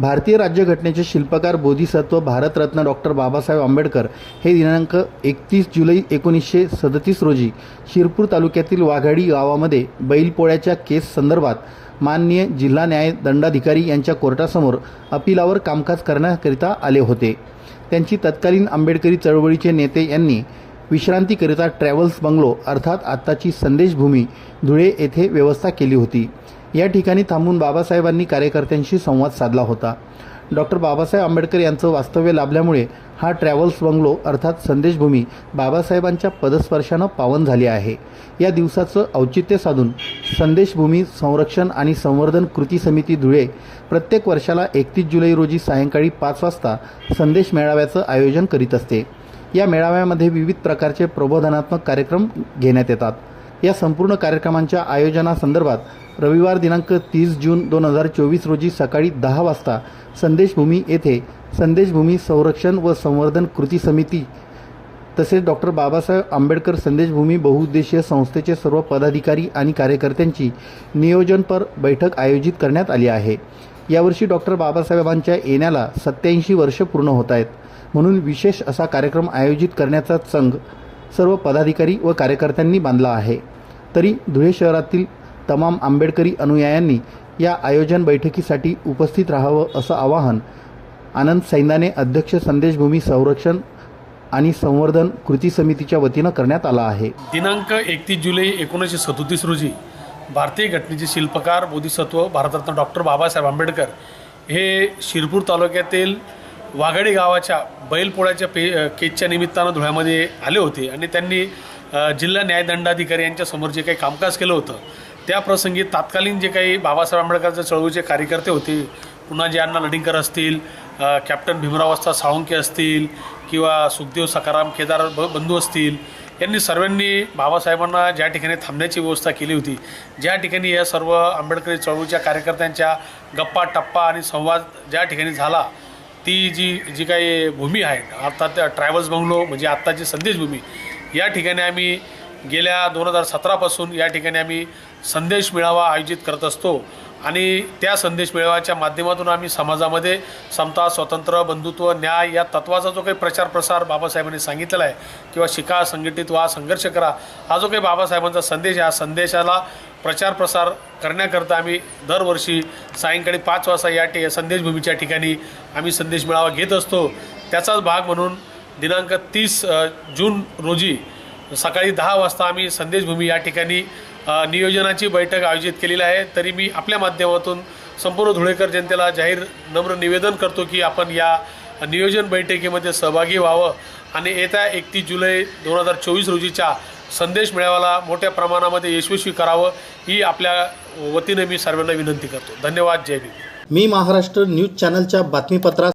भारतीय राज्यघटनेचे शिल्पकार बोधिसत्व भारतरत्न डॉक्टर बाबासाहेब आंबेडकर हे दिनांक एकतीस जुलै एकोणीसशे सदतीस रोजी शिरपूर तालुक्यातील वाघाडी गावामध्ये बैलपोळ्याच्या केस संदर्भात माननीय जिल्हा न्याय दंडाधिकारी यांच्या कोर्टासमोर अपिलावर कामकाज करण्याकरिता आले होते. त्यांची तत्कालीन आंबेडकरी चळवळीचे नेते यांनी विश्रांतीकरिता ट्रॅव्हल्स बंगलो अर्थात आत्ताची संदेशभूमी धुळे येथे व्यवस्था केली होती. या ठिकाणी थांबून बाबासाहेबांनी कार्यकर्त्यांशी संवाद साधला होता. डॉक्टर बाबासाहेब आंबेडकर यांचं वास्तव्य लाभल्यामुळे हा ट्रॅव्हल्स बंगलो अर्थात संदेशभूमी बाबासाहेबांच्या पदस्पर्शानं पावन झाली आहे. या दिवसाचं औचित्य साधून संदेशभूमी संरक्षण आणि संवर्धन कृती समिती धुळे प्रत्येक वर्षाला एकतीस जुलै रोजी सायंकाळी पाच वाजता संदेश मेळाव्याचं आयोजन करीत असते. या मेळाव्यामध्ये विविध प्रकारचे प्रबोधनात्मक कार्यक्रम घेण्यात येतात. या संपूर्ण कार्यक्रमांच्या आयोजनासंदर्भात रविवार दिनांक तीस जून दोन हजार चोवीस रोजी सकाळी दहा वाजता संदेशभूमी येथे संदेशभूमी संरक्षण व संवर्धन कृती समिती तसेच डॉक्टर बाबासाहेब आंबेडकर संदेशभूमी बहुउद्देशीय संस्थेचे सर्व पदाधिकारी आणि कार्यकर्त्यांची नियोजनपर बैठक आयोजित करण्यात आली आहे. यावर्षी डॉक्टर बाबासाहेबांच्या येण्याला सत्याऐंशी वर्ष पूर्ण होत आहेत. म्हणून विशेष असा कार्यक्रम आयोजित करण्याचा संघ सर्व पदाधिकारी व कार्यकर्त्यांनी बांधला आहे. तरी धुळे शहरातील तमाम आंबेडकरी अनुयायांनी या आयोजन बैठकीसाठी उपस्थित राहावं असं आवाहन आनंद सैंदाने अध्यक्ष संदेशभूमी संरक्षण आणि संवर्धन कृती समितीच्या वतीनं करण्यात आला आहे. दिनांक एकतीस जुलै एकोणीसशे सदोतीस रोजी भारतीय घटनेचे शिल्पकार बोधिसत्व भारतरत्न डॉक्टर बाबासाहेब आंबेडकर हे शिरपूर तालुक्यातील वाघाडी गावाच्या बैलपोळ्याच्या पे केजच्या निमित्तानं धुळ्यामध्ये आले होते आणि त्यांनी जिल्हा न्यायदंडाधिकारी यांच्या समोर जे काही कामकाज केलं होतं त्या प्रसंगी तात्कालीन जे काही बाबासाहेब आंबेडकरच्या चळवळीचे कार्यकर्ते होते पुन्हा जे अण्णा लडिंकर असतील कॅप्टन भीमराव अस्ता साळुंके असतील किंवा सुखदेव सखाराम केदार ब बंधू असतील यांनी सर्वांनी बाबासाहेबांना ज्या ठिकाणी थांबण्याची व्यवस्था केली होती ज्या ठिकाणी या सर्व आंबेडकरी चळवळीच्या कार्यकर्त्यांच्या गप्पा टप्पा आणि संवाद ज्या ठिकाणी झाला ती जी जी काही भूमी आहे अर्थात ट्रॅव्हल्स बंगलो म्हणजे आत्ताची संदेशभूमी या ठिकाणी आम्ही गेल्या दोन हजार सतरापासून या ठिकाणी आम्ही संदेश मेळावा आयोजित करत असतो. आणि त्या संदेश मेळाव्याच्या माध्यमातून आम्ही समाजामध्ये समता स्वतंत्र बंधुत्व न्याय या तत्वाचा जो काही प्रचार प्रसार बाबासाहेबांनी सांगितलेला आहे किंवा शिका संघटित व्हा संघर्ष करा हा जो काही बाबासाहेबांचा संदेश आहे हा संदेशाला प्रचार प्रसार करण्याकरता आम्ही दरवर्षी सायंकाळी पाच वाजता या ठे संदेशभूमीच्या ठिकाणी आम्ही संदेश मेळावा घेत असतो. त्याचाच भाग म्हणून दिनांक तीस जून रोजी सकाळी दहा वाजता आम्ही संदेशभूमी या ठिकाणी नियोजनाची बैठक आयोजित केलेली आहे. तरी मी आपल्या माध्यमातून संपूर्ण धुळेकर जनतेला जाहीर नम्र निवेदन करतो की आपण या नियोजन बैठकीमध्ये सहभागी व्हावं आणि येत्या एकतीस जुलै दोन हजार चोवीस रोजीच्या संदेश मेळाव्याला मोठ्या प्रमाणामध्ये यशस्वी करावं ही आपल्या वतीने मी सर्वांना विनंती करतो. धन्यवाद. जय भीम. मी महाराष्ट्र न्यूज चॅनलच्या बातमीपत्रात